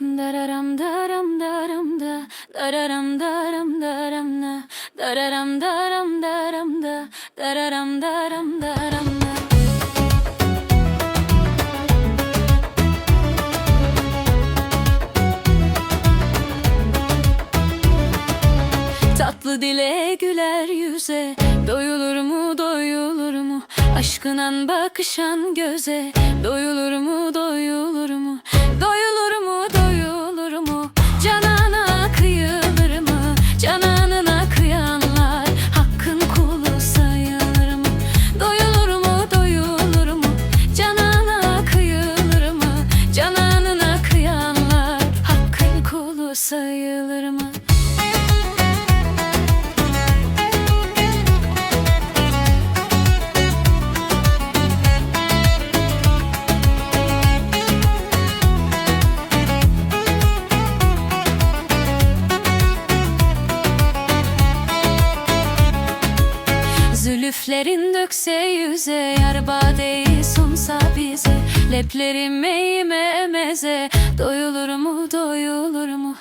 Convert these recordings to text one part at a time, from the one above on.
Dararam daram daram da. Dararam daram daram da. Dararam daram daram da. Dararam daram daram da. Tatlı dile güler yüze. Doyulur mu doyulur mu? Aşkınan bakışan göze. Doyulur mu doyulur mu Zülüflerin dökse yüze Yar badeyi sunsa bize. Leplerim eğime meze Doyulur mu doyulur mu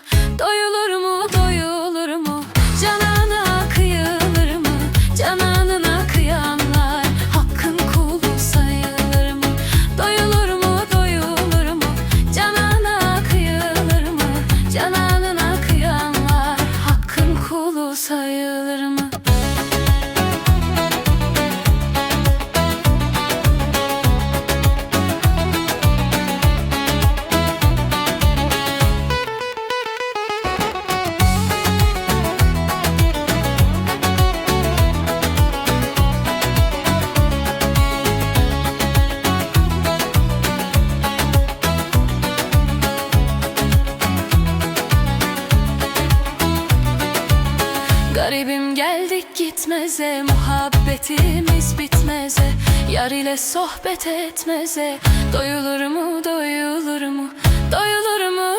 Garibim geldik gitmeze Muhabbetimiz bitmeze. Yar ile sohbet etmeze Doyulur mu doyulur mu? Doyulur mu